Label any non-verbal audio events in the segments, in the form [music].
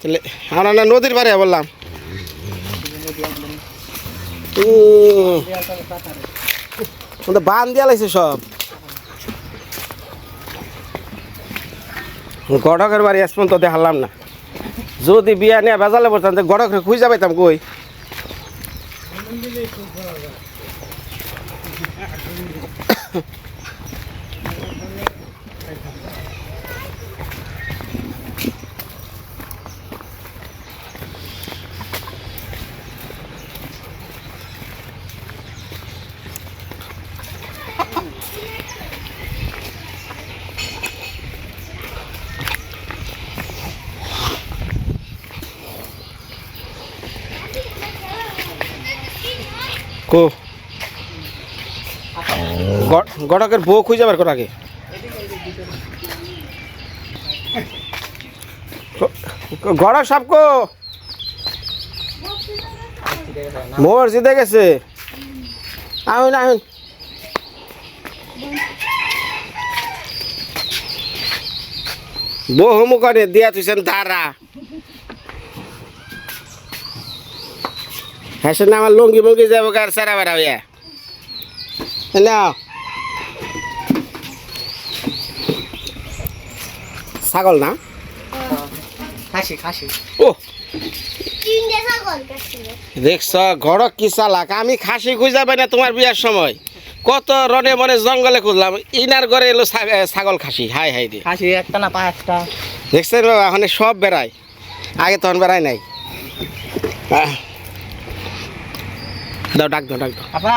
তাহলে আমরা না নদীর পারে বললাম। বান দিয়া লাগছে সব। গড়কের বাড়ি আসবেন তো দেখালাম না। যদি বিয়া নিয়ে বেজালে বলতাম তো গড়কে খুঁজে পাইতাম কই? কো। গড়কের বউ খুঁজে বার কর আগে। গড়ক সাপ কো। মসজিদে গেছে। আহুন আহুন। বহু মুখে দিয়া তুইছেন তারা। হ্যাঁ না আমার লুঙ্গি মঙ্গি যাব কার সারা বেড়া হইয়া। না ছাগল না? খাসি খাসি। ও। দেখছ ঘর কি চালাক আমি খাসি খুঁজাবে না তোমার বিয়ার সময়। কত রনে মনে জঙ্গলে খুঁজলাম ইনার ঘরে এলো ছাগল খাসি হাই হাই দিয়ে খাসি একটা না পা একটা। দেখছেন এখন সব বেড়ায় আগে তখন বেড়ায় নাই। আহ। দাও ডাক দাও ডাক দাও। আপা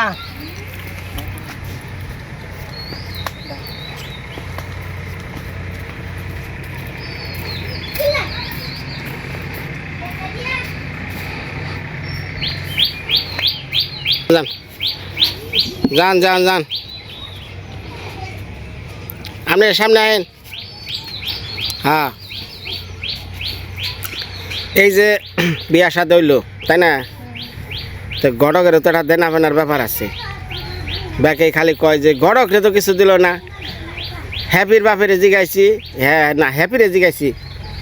যান যান যান যান। আপনি সামনে আইন। হ্যাঁ। এই যে বিয়া সাথে হইল তাই না? তো গড়কের তো একটা দেনা ফেনার ব্যাপার আছে। ব্যাকে খালি কয় যে, গড়করে তো কিছু দিল না। হ্যাপির বাপেরে জিগাইছি হ্যাঁ না, হ্যাপিরে জিগাইছি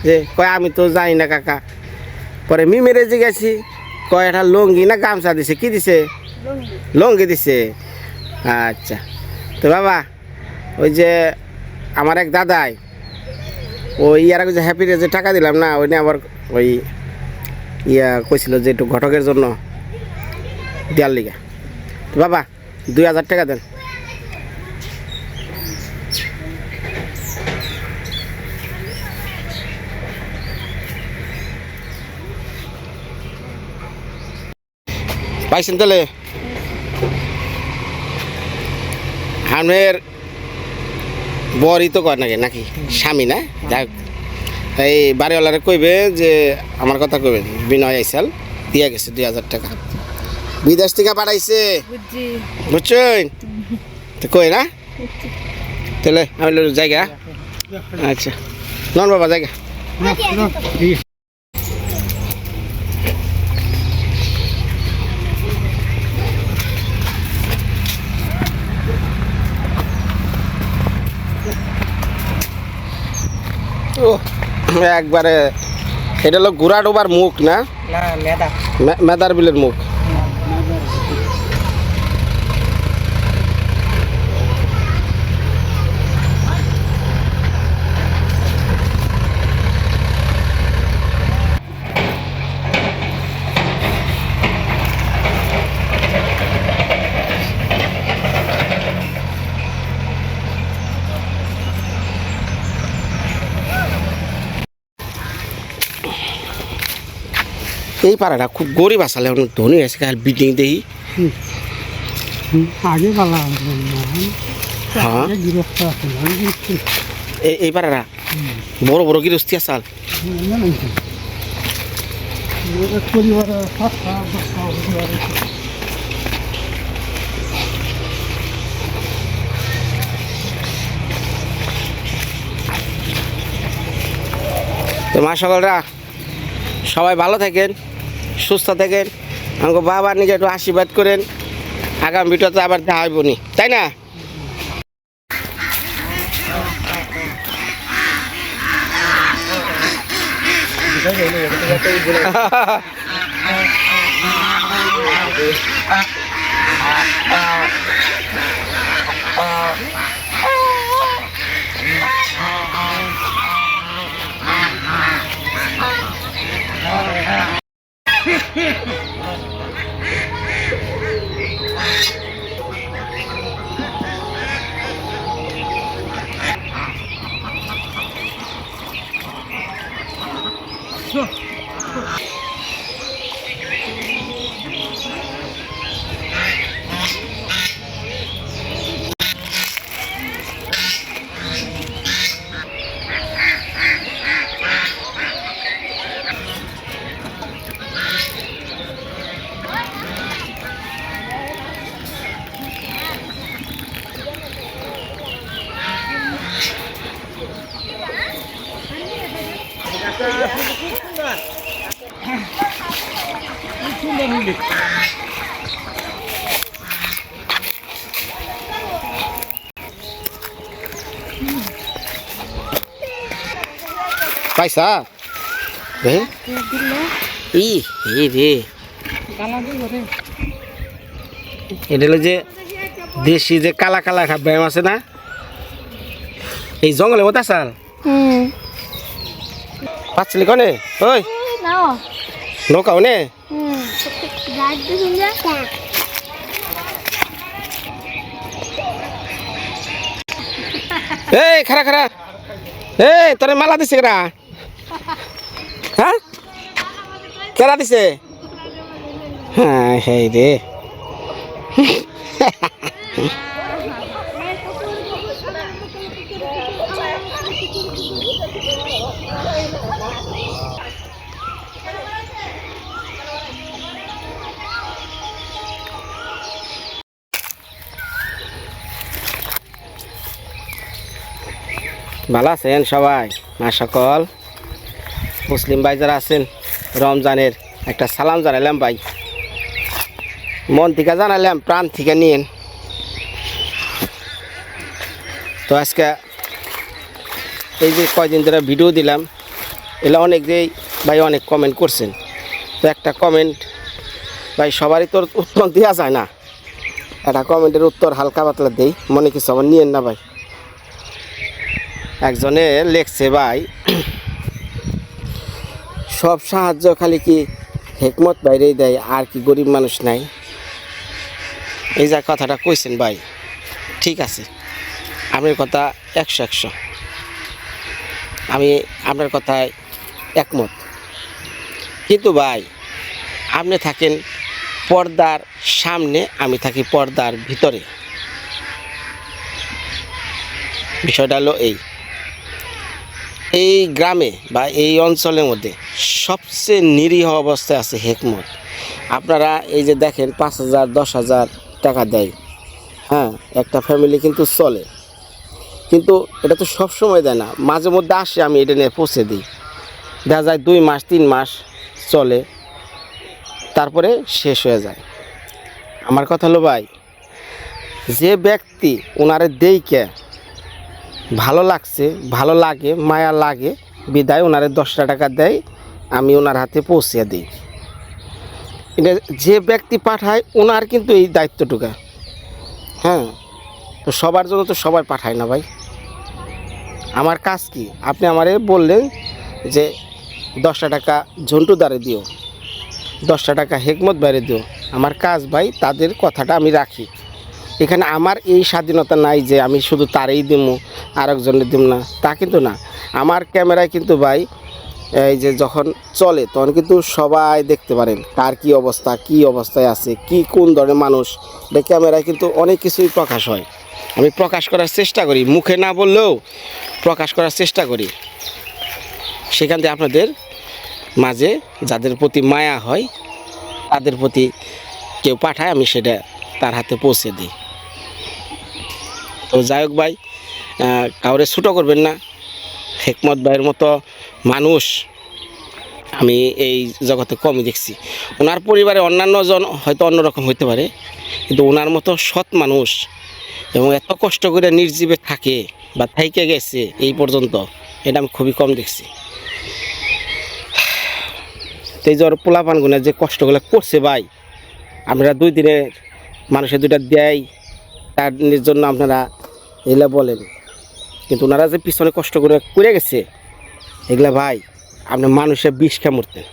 যে, কয়, আমি তো জানি না কাকা। পরে মিমেরে জিগাইছি কয় একটা লঙ্গি না গামছা দিছে? কি দিছে? লঙ্গি দিছে। আচ্ছা। তো বাবা, ওই যে আমার এক দাদাই ওই ইয়ার আগে যে হ্যাপিরে যে টাকা দিলাম না, ওই নিয়ে আবার ওই ইয়া কইছিল যে একটু ঘটকের জন্য। দেওয়ার লিগা। বাবা, দুই হাজার টাকা দেন। পাইছেন তাহলে? আমের বরই তো কর নাকি? নাকি স্বামী না? যাক এই বাড়িওয়ালারে কইবে যে, আমার কথা কইবেন বিনয় আইসাল, দিয়া গেছে দুই হাজার টাকা। বিদেশ থেকে পাঠাইছে। বুঝছেন? তো কই না? তাহলে আমি জায়গা। আচ্ছা। নন বাবা জায়গা। ও একবারে এটা হলো গুড়া ডোবার মুখ না? না মেদা মেদার বিলের মুখ। এই পাড়াটা খুব গরিব আসালে অনেক ধনী আছে কাল বিল্ডিং দেই আগে পালা হ্যাঁ। এই এই পাড়াটা বড় বড় গৃহস্থী আসাল। তো মা সকলরা সবাই ভালো থাকেন। সুস্থ থাকেন। আমাকে বাবার নিজে একটু আশীর্বাদ করেন। আগামী ভিডিওতে আবার দেখা হইব নি। তাই না? [laughs] পাইসা রে ই ই রে এটা হলো যে দেশি যে কালা কালা একটা ব্যায়াম আছে না? এই জঙ্গলের মধ্যে আসাল? পাচ্ছিলি কনে? ওই। নৌকাও নে? হুম [laughs] সুন্দর এই খারা খারা এই, তোরে মালা দিছে কেরা হ্যাঁ? কেরা দিছে? হ্যাঁ সেই রে। [laughs] ভালো আছেন সবাই? মা সকল। মুসলিম ভাই যারা আছেন, রমজানের একটা সালাম জানালাম ভাই। মন থেকে জানালাম প্রাণ থেকে নিন তো আজকে এই যে কয়দিন ধরে ভিডিও দিলাম এগুলো অনেক যে ভাই অনেক কমেন্ট করছেন। তো একটা কমেন্ট ভাই সবারই তোর উত্তর দেওয়া যায় না। একটা কমেন্টের উত্তর হালকা পাতলা দেই, মনে কিছু আমার নিয়েন না ভাই। একজনে লেখছে, ভাই, সব সাহায্য খালি কি হেকমত বাইরেই দেয়, আর কি গরিব মানুষ নাই? এই যা কথাটা কইছেন, ভাই, ঠিক আছে। আপনার কথা একশো একশো। আমি আপনার কথায় একমত। কিন্তু ভাই, আপনি থাকেন পর্দার সামনে, আমি থাকি পর্দার ভিতরে। বিষয়টা হলো এই। এই গ্রামে বা এই অঞ্চলের মধ্যে সবচেয়ে নিরীহ অবস্থায় আছে হেকমত। আপনারা এই যে দেখেন পাঁচ হাজার, দশ হাজার টাকা দেয়। হ্যাঁ একটা ফ্যামিলি কিন্তু চলে। কিন্তু এটা তো সব সময় দেয় না। মাঝে মধ্যে আসে, আমি এটা নিয়ে পৌঁছে দিই। দেখা যায় দুই মাস, তিন মাস চলে। তারপরে শেষ হয়ে যায়। আমার কথা হলো ভাই, যে ব্যক্তি ওনারে দেইকে ভালো লাগছে, ভালো লাগে, মায়া লাগে। বিদায়, ওনারে দশটা টাকা দেয়, আমি ওনার হাতে পৌঁছে দিই। এটা যে ব্যক্তি পাঠায়, ওনার কিন্তু এই দায়িত্বটুকা। হ্যাঁ তো সবার জন্য তো সবাই পাঠায় না ভাই। আমার কাজ কি? আপনি আমারে বললেন যে দশটা টাকা ঝন্টু দ্বারে দিও, দশটা টাকা হেকমত বাইরে দিও। আমার কাজ ভাই, তাদের কথাটা আমি রাখি। এখানে আমার এই স্বাধীনতা নাই যে আমি শুধু তারই দিব আরেকজনের দিব না। তা কিন্তু না। আমার ক্যামেরায় কিন্তু ভাই, এই যে যখন চলে, তখন কিন্তু সবাই দেখতে পারেন কার কি অবস্থা, কি অবস্থায় আছে, কি কোন ধরনের মানুষ। এটা ক্যামেরায় কিন্তু অনেক কিছুই প্রকাশ হয়। আমি প্রকাশ করার চেষ্টা করি, মুখে না বললেও প্রকাশ করার চেষ্টা করি। সেখান থেকে আপনাদের মাঝে যাদের প্রতি মায়া হয়, তাদের প্রতি কেউ পাঠায়, আমি সেটা তার হাতে পৌঁছে দিই। তো যাই হোক ভাই কাউরে ছোটো করবেন না। হেকমত ভাইয়ের মতো মানুষ আমি এই জগতে কমই দেখছি। ওনার পরিবারে অন্যান্য জন হয়তো অন্যরকম হইতে পারে, কিন্তু ওনার মতো সৎ মানুষ এবং এত কষ্ট করে নির্জীবে থাকে বা থাইকে গেছে এই পর্যন্ত, এটা আমি খুবই কম দেখছি। সেই জ্বর পোলাপান গুনে যে কষ্টগুলো করছে ভাই, আমরা দুই দিনের মানুষের দুইটা দেয় তার জন্য আপনারা এগুলা বলেন। কিন্তু ওনারা যে পিছনে কষ্ট করে করে গেছে, এগুলা ভাই, আপনি মানুষের বিষ মরতেন।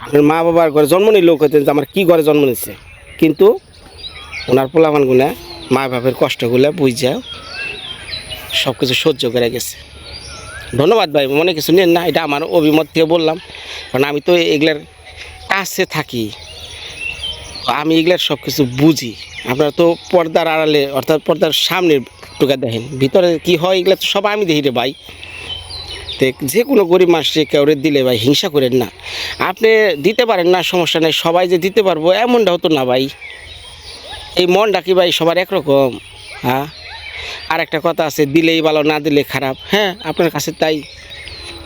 আপনার মা বাবার ঘরে জন্ম নিলেও করতেন যে আমার কী ঘরে জন্ম নিচ্ছে কিন্তু ওনার পোলাপানগুলা মা বাপের কষ্টগুলো বুঝা সব কিছু সহ্য করে গেছে। ধন্যবাদ ভাই, মনে কিছু নেন না, এটা আমার অভিমত থেকে বললাম। কারণ আমি তো এগুলার কাছে থাকি। আমি এগুলার সব কিছু বুঝি। আপনারা তো পর্দার আড়ালে, অর্থাৎ পর্দার সামনে টুকা দেখেন। ভিতরে কি হয় এগুলো তো সব আমি দেখি রে ভাই। যে কোনো গরিব মানুষকে কেউরে দিলে ভাই, হিংসা করেন না। আপনি দিতে পারেন না, সমস্যা নেই। সবাই যে দিতে পারব, এমনটা হতো না ভাই। এই মনটা কি ভাই সবার একরকম? হ্যাঁ? আর একটা কথা আছে, দিলেই ভালো, না দিলে খারাপ। হ্যাঁ আপনার কাছে তাই।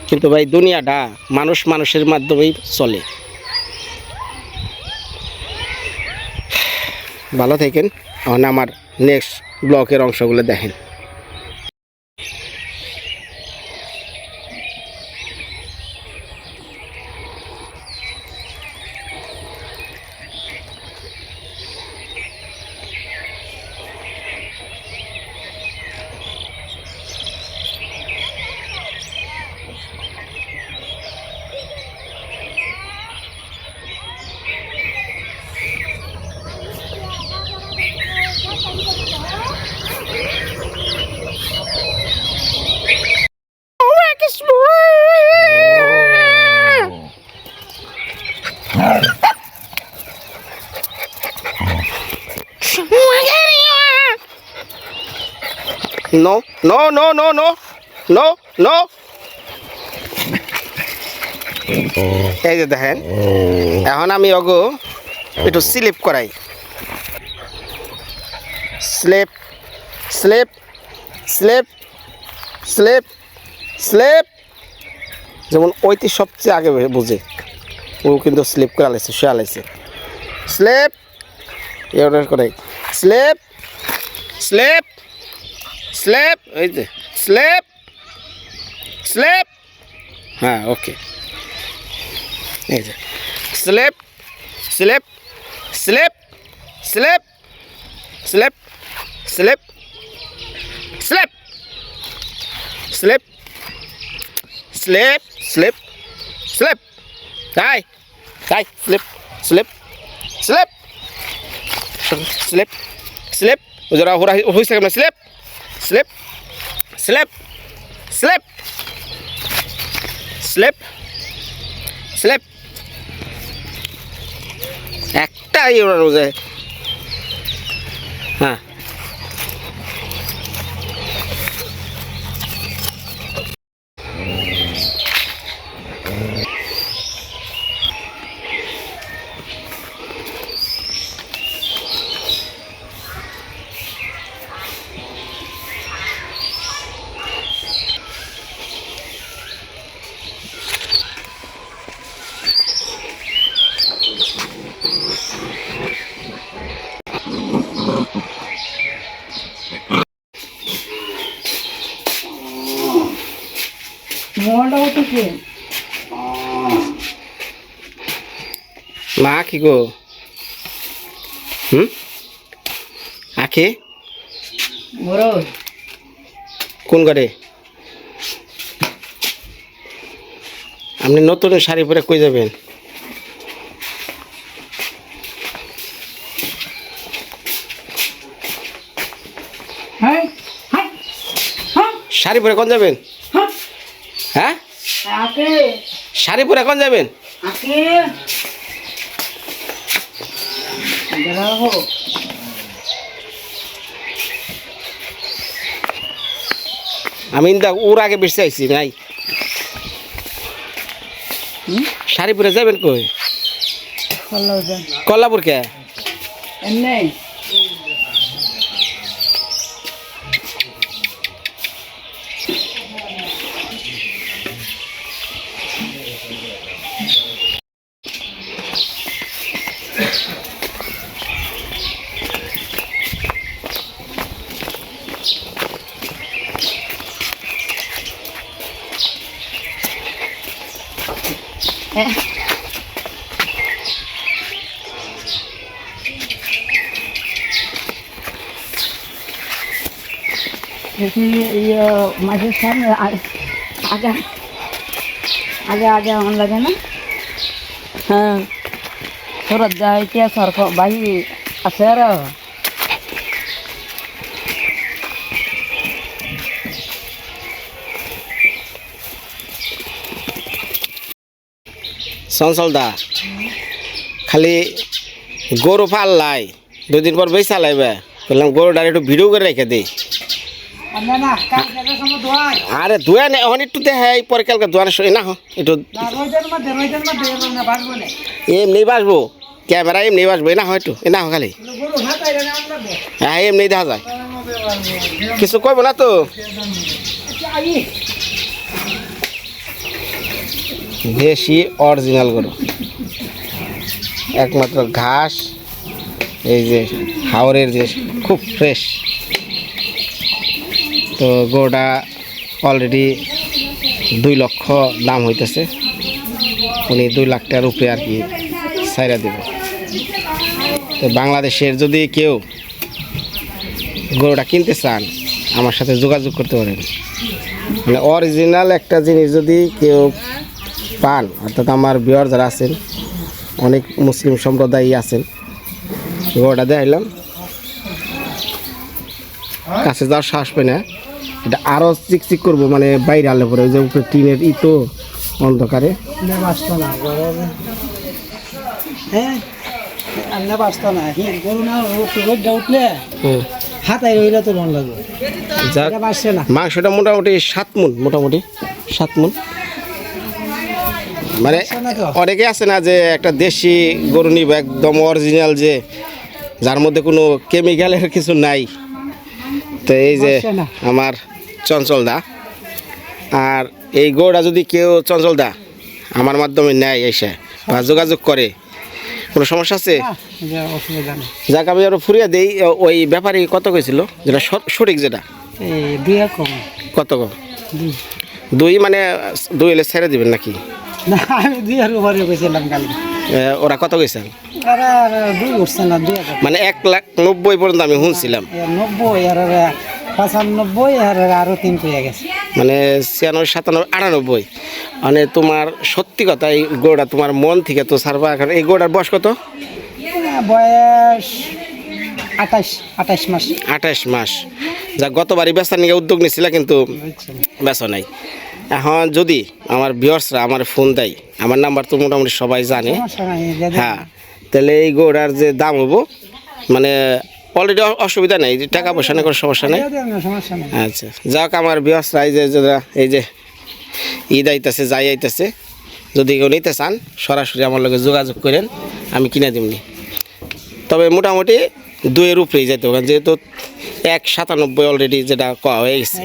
কিন্তু ভাই, দুনিয়াটা মানুষ মানুষের মাধ্যমেই চলে। ভালো থাকেন। এখন আমার নেক্সট ব্লকের অংশগুলো দেখেন। No no no no no no no এই যে দেখেন। এখন আমি অগো একটু স্লিপ করাই। স্লেপ স্লেপ স্লেপ স্লেপ স্লেপ যেমন ওইটি সবচেয়ে আগে বুঝে। ও কিন্তু স্লিপ করে আলাইছে সে আলাইছে। স্লেপ এবার করে স্লেপ স্লেপ স্লেপ এই যে স্লেপ স্লেপ হ্যাঁ ওকে এই যে স্লেপ স্লেপ স্লেপ স্লেপ স্লেপ স্লেপ স্লেপ স্লেপ স্লেপ স্লেপ স্লেপ তাই তাই স্লেপ স্লেপ স্লেপ স্লেপ স্লেপ যারা ওরা হয়েছে কেমন স্লেপ স্লেপ স্লেপ স্লেপ স্লেপ স্লেপ একটাই ওরা রোজে। হ্যাঁ। তো কে? মা কি গো? হুম? আখে বড় কোন ঘরে? আপনি নতুন শাড়ি পরে কই যাবেন হ্যাঁ হ্যাঁ হ্যাঁ শাড়ি পরে কোন যাবেন? হ্যাঁ। হ্যাঁ? শাড়ি পরে কোন যাবেন? আমি ইন্দা ওর আগে বেশি আইছি নাই? শাড়ি পরে যাবেন কই? কল্লাপুর কে? এমনি। ইয়ে মাছের সামনে আগে আগে আগে আগে আমার লাগে না হ্যাঁ সরত যায় এতিয়া সরক বাহি আছে আর চঞ্চল দা খালি গরু পাল্লাই দুদিন পর বেশ চালাইবে বললাম গরুটার একটু ভিডিও করে রেখে দিই আরে ধুয়া নেই এখন একটু দেখে এই পরে কালকে ধোয়ানোর সময় না হ, একটু এমনি বাসবো ক্যামেরা এমনি বাসবো না হয় একটু এ না হ খালি হ্যাঁ এমনি দেখা যায়। কিছু কইব না তো? দেশি অরিজিনাল গরু। একমাত্র ঘাস এই যে হাওরের যে খুব ফ্রেশ তো গরুটা অলরেডি দুই লক্ষ দাম হইতেছে। উনি দুই লাখ টাকার উপরে আর কি সাইরা দেবে। তো বাংলাদেশের যদি কেউ গরুটা কিনতে চান, আমার সাথে যোগাযোগ করতে পারেন। মানে অরিজিনাল একটা জিনিস যদি কেউ পান, অর্থাৎ আমার বিহার যারা আছেন, অনেক মুসলিম সম্প্রদায় আছেন, গরুটা দেখাইলাম। কাছে যাওয়ার সাহস পাই না। এটা আরও চিকচিক করব মানে বাইরে আলে পরে ওই যে উপরে টিনের ই তো অন্ধকারে হ্যাঁ মাংসটা মোটামুটি সাত মন মোটামুটি সাত মন মানে অনেকে আছে না যে একটা দেশি গরু নিব একদম অরিজিনাল যে যার মধ্যে কোনো কেমিক্যালের কিছু নাই। তো এই যে আমার চঞ্চল দা। আর এই গরুটা যদি কেউ চঞ্চল দা আমার মাধ্যমে নেয় এসে বা যোগাযোগ করে কোনো সমস্যা আছে? যাক আমি আরও ফুরিয়ে দিই ওই ব্যাপারী কত কইছিল? যেটা সঠিক যেটা? কত কম? দুই। মানে দুই এলে ছেড়ে দিবেন নাকি? ওরা কত গেছেন আর আর দুই উঠছে না দুই হাজার মানে এক লাখ নব্বই পর্যন্ত আমি শুনছিলাম। নব্বই আর পঁচানব্বই আর আর তিন পেয়ে গেছে। মানে ছিয়ানব্বই সাতানব্বই আটানব্বই। মানে তোমার সত্যি কথা এই গোড়া তোমার মন থেকে তো সারবা কারণ এই গোড়ার বয়স কত? বয়স আঠাশ আঠাশ মাস। আঠাশ মাস। যা গতবারই বেচার নিয়ে উদ্যোগ নিয়েছিল কিন্তু বেচা নাই। এখন যদি আমার ভিউয়ার্সরা আমার ফোন দেয় আমার নাম্বার তো মোটামুটি সবাই জানে। হ্যাঁ তাহলে এই গোড়ার যে দাম হব মানে অলরেডি অসুবিধা নেই যে টাকা পয়সা নিয়ে কোনো সমস্যা নেই। নেই। আচ্ছা যাক আমার বিহসরা এই যে এই যে ঈদ আইতেছে যাই আইতেছে যদি কেউ নিতে চান সরাসরি আমার লগে যোগাযোগ করেন আমি কিনে দিমনি তবে মোটামুটি দুইয়ের উপরেই যেতে হবে যেহেতু এক সাতানব্বই অলরেডি যেটা কওয়া হয়ে গেছে।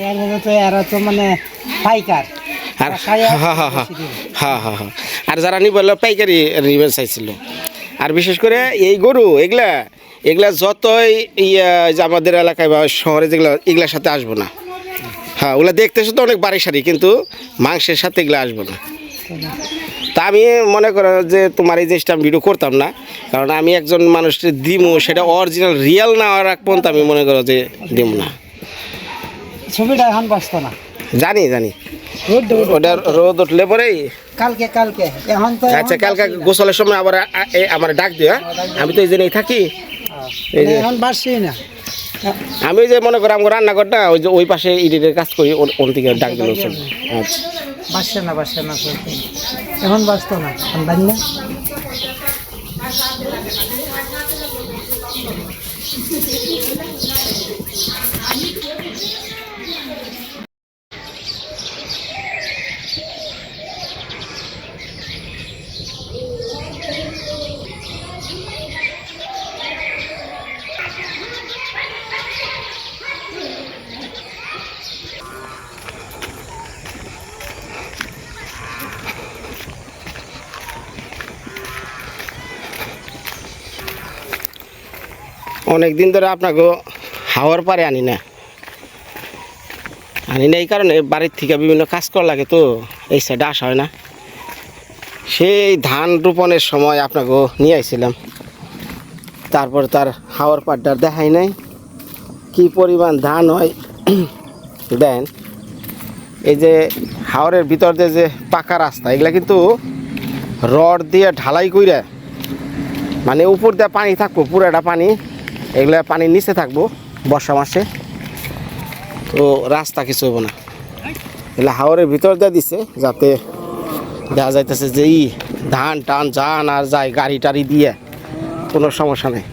মানে আর হ্যাঁ বেশি দিবে। হ্যাঁ হ্যাঁ হ্যাঁ আর যারা নিবে পাইকারি নিবে চাইছিল। আর বিশেষ করে এই গরু এগুলা এগুলা যতই ইয়া যে আমাদের এলাকায় বা শহরে যেগুলো এগুলার সাথে আসব না। হ্যাঁ ওগুলা দেখতে তো অনেক বাড়ি সারি কিন্তু মাংসের সাথে এগুলো আসব না। তা আমি মনে করো যে তোমার এই জিনিসটা আমি ভিডিও করতাম না কারণ আমি একজন মানুষকে দিমু সেটা অরিজিনাল রিয়েল না হওয়ার আগ পর্যন্ত আমি মনে করো যে দিব না। ছবিটা এখন বাঁচত না। জানি জানি। রোদ ওটা রোদ উঠলে পরেই। কালকে কালকে। এখন তো আচ্ছা কালকে গোসলের সময় আবার আমার ডাক দিও হ্যাঁ? আমি তো এই জন্যই থাকি। এই যে- এখন না। আমি যে মনে করি আমার রান্নাঘরটা ওই যে ওই পাশে ইডিটের কাজ করি ওর- দিকে থেকে ডাক দিল বাসছে আচ্ছা। বাড়ছে না বাসছে না এখন বাঁচত না অনেক দিন ধরে আপনাকে হাওয়ার পারে আনি না। আনি না এই কারণে বাড়ির থেকে বিভিন্ন কাজ করা লাগে তো, এই সাইডে আসা হয় না। সেই ধান রোপণের সময় আপনাকে নিয়ে আইছিলাম। তারপর তার হাওয়ার পাড়টার দেখাই নাই। কি পরিমাণ ধান হয়, [clears throat] দেন। এই যে হাওরের ভিতর দিয়ে যে পাকা রাস্তা, এগুলা কিন্তু রড দিয়ে ঢালাই কইরা মানে উপর দিয়ে পানি থাকব, পুরাটা পানি। এগুলা পানির নিচে থাকব বর্ষা মাসে। তো রাস্তা কিছু হব না। এগুলো হাওরের ভিতর দিয়ে দিছে যাতে দেখা যাইতেছে যে ই ধান টান যান আর যায় গাড়ি টাড়ি দিয়ে কোনো সমস্যা নেই।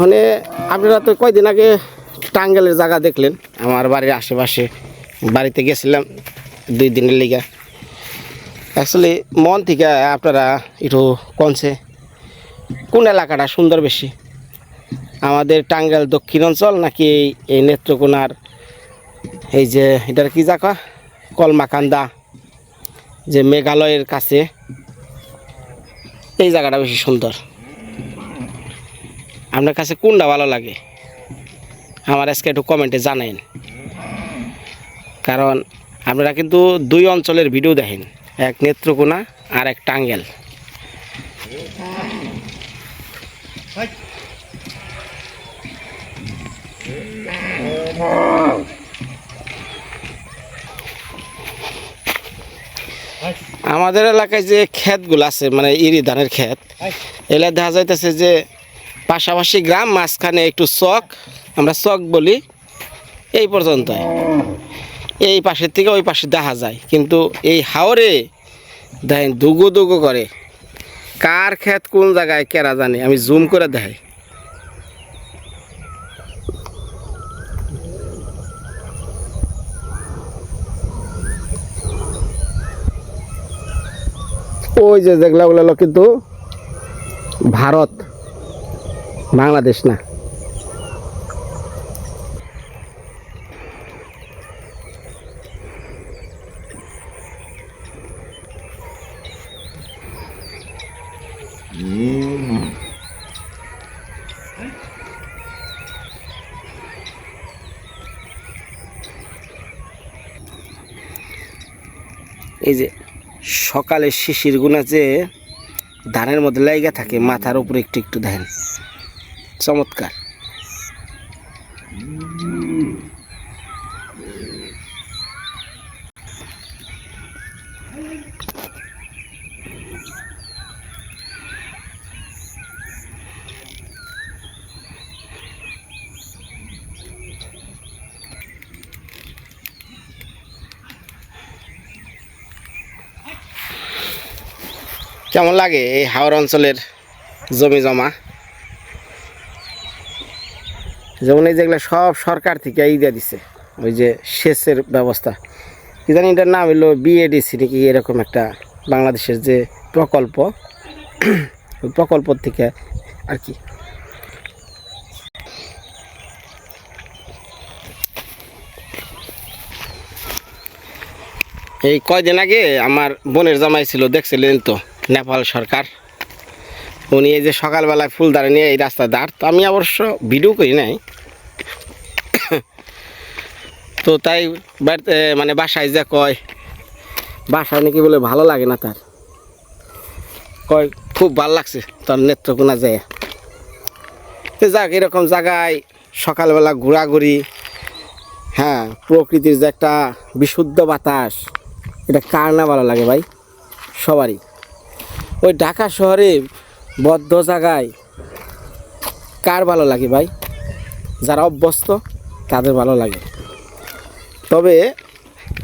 এখন আপনারা তো কয়দিন আগে টাঙ্গেলের জায়গা দেখলেন। আমার বাড়ির আশেপাশে বাড়িতে গেছিলাম দুই দিনের লিগা। অ্যাকচুয়ালি মন থেকে আপনারা একটু কনছে, কোন এলাকাটা সুন্দর বেশি? আমাদের টাঙ্গাইল দক্ষিণ অঞ্চল নাকি এই- এই নেত্রকোনার এই যে, এটার কী জায়গা? কলমাকান্দা, যে মেঘালয়ের কাছে। এই জায়গাটা বেশি সুন্দর। আপনার কাছে কোনটা ভালো লাগে? আমার আজকে একটু কমেন্টে জানাইন। কারণ আপনারা কিন্তু দুই অঞ্চলের ভিডিও দেখেন। এক নেত্রকোনা আর এক টাঙ্গেল। আমাদের এলাকায় যে ক্ষেতগুলো আছে মানে ইরি ধানের ক্ষেত এগুলা দেখা যাইতেছে যে পাশাপাশি গ্রাম, মাঝখানে একটু চক, আমরা চক বলি, এই পর্যন্ত এই পাশের থেকে ওই পাশে দেখা যায়, কিন্তু এই হাওরে দেখেন দুগো দুগো করে। কার ক্ষেত কোন জায়গায় কেরা জানে, আমি জুম করে দেখাই। ওই যে যেগুলো কিন্তু ভারত। বাংলাদেশ না। এই যে সকালে শিশির গুণা যে ধানের মধ্যে লাইগা থাকে, মাথার উপরে একটু একটু দেখেন। চমৎকার। কেমন লাগে এই হাওড় অঞ্চলের জমি জমা? যেমন এই যেগুলো সব সরকার থেকে ই দিয়ে দিছে, ওই যে সেচের ব্যবস্থা। কি জানি এটার নাম হলো বিএডিসি নাকি এরকম একটা বাংলাদেশের যে প্রকল্প, ওই প্রকল্প থেকে আর কি। এই কয়দিন আগে আমার বোনের জামাই ছিল, দেখছিলেন তো, নেপাল সরকার। উনি এই যে সকালবেলায় ফুলদারে নিয়ে এই রাস্তা দাঁড়, তো আমি অবশ্য ভিডিও করি নাই তো তাই বাড়িতে মানে বাসায় যে কয়, বাসায় নাকি বলে ভালো লাগে না তার। কয়, খুব ভালো লাগছে তোর নেত্রকোনা যায়। যাক, এরকম জায়গায় সকালবেলা ঘোরাঘুরি হ্যাঁ প্রকৃতির যে একটা বিশুদ্ধ বাতাস, এটা কার না ভালো লাগে ভাই? সবারই। ওই ঢাকা শহরে বদ্ধ জায়গায় কার ভালো লাগে ভাই? যারা অভ্যস্ত, তাদের ভালো লাগে। তবে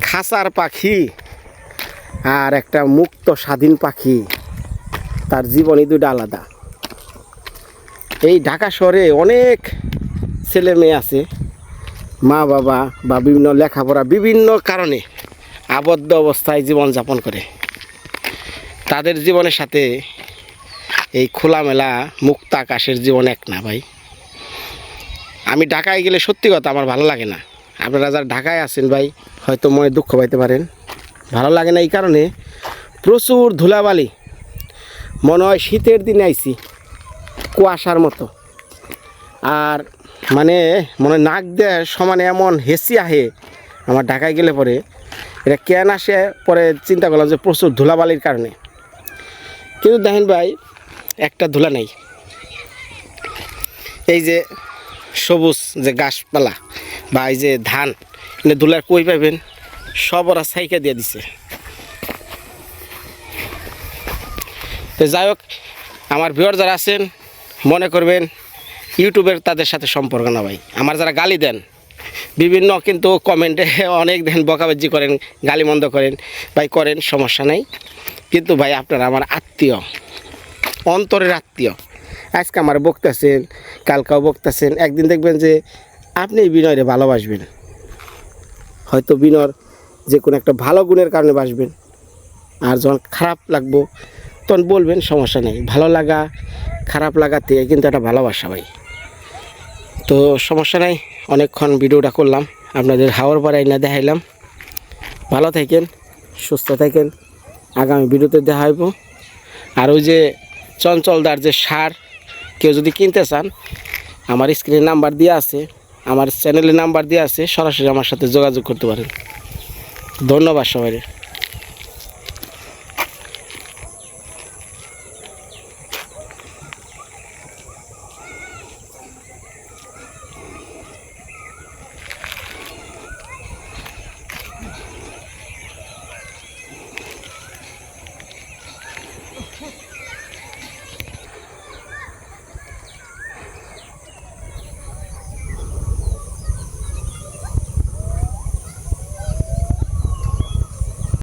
খাঁচার পাখি আর একটা মুক্ত স্বাধীন পাখি, তার জীবনই দুটো আলাদা। এই ঢাকা শহরে অনেক ছেলে মেয়ে আছে, মা বাবা বা বিভিন্ন লেখাপড়া বিভিন্ন কারণে আবদ্ধ অবস্থায় জীবনযাপন করে। তাদের জীবনের সাথে এই খোলামেলা মুক্ত আকাশের জীবন এক না ভাই। আমি ঢাকায় গেলে সত্যি কথা আমার ভালো লাগে না। আপনারা যারা ঢাকায় আছেন ভাই, হয়তো মনে দুঃখ পাইতে পারেন। ভালো লাগে না এই কারণে প্রচুর ধুলাবালি। মনে হয় শীতের দিনে আইছি, কুয়াশার মতো। আর মানে মনে নাক দেয় সমানে এমন হেসি আহে আমার ঢাকায় গেলে পরে। এটা কেন আসে পরে চিন্তা করলাম যে প্রচুর ধুলাবালির কারণে। কিন্তু দেখেন ভাই, একটা ধুলা নেই। এই যে সবুজ যে গাছপালা বা এই যে ধান, এনে ধুলার কই পাবেন সব ওরা সাইকা দিয়ে দিছে। তো যাই হোক, আমার ভিওর যারা আছেন, মনে করবেন ইউটিউবের তাদের সাথে সম্পর্ক না ভাই। আমার যারা গালি দেন, বিভিন্ন কিন্তু কমেন্টে অনেক দেন বকাবাজি করেন গালিমন্দ করেন, ভাই করেন, সমস্যা নেই। কিন্তু ভাই আপনারা আমার আত্মীয়, অন্তরের আত্মীয় আজকে আমার বকতেছেন কালকাও বকতেছেন একদিন দেখবেন যে আপনি বিনয়রে ভালোবাসবেন। হয়তো বিনর যে কোনো একটা ভালো গুণের কারণে বাসবেন। আর যখন খারাপ লাগবো, তখন বলবেন, সমস্যা নেই, ভালো লাগা, খারাপ লাগাতে কিন্তু একটা ভালোবাসা ভাই। তো সমস্যা নাই, অনেকক্ষণ ভিডিওটা করলাম, আপনাদের হাওয়ার পরে না দেখাইলাম। ভালো থাকেন, সুস্থ থাকেন, আগামী ভিডিওতে দেখা হইব। আর ওই যে চঞ্চলদার যে সার কেউ যদি কিনতে চান, আমার স্ক্রিনে নাম্বার দিয়ে আছে, আমার চ্যানেলের নাম্বার দিয়ে আছে, সরাসরি আমার সাথে যোগাযোগ করতে পারেন। ধন্যবাদ সবাই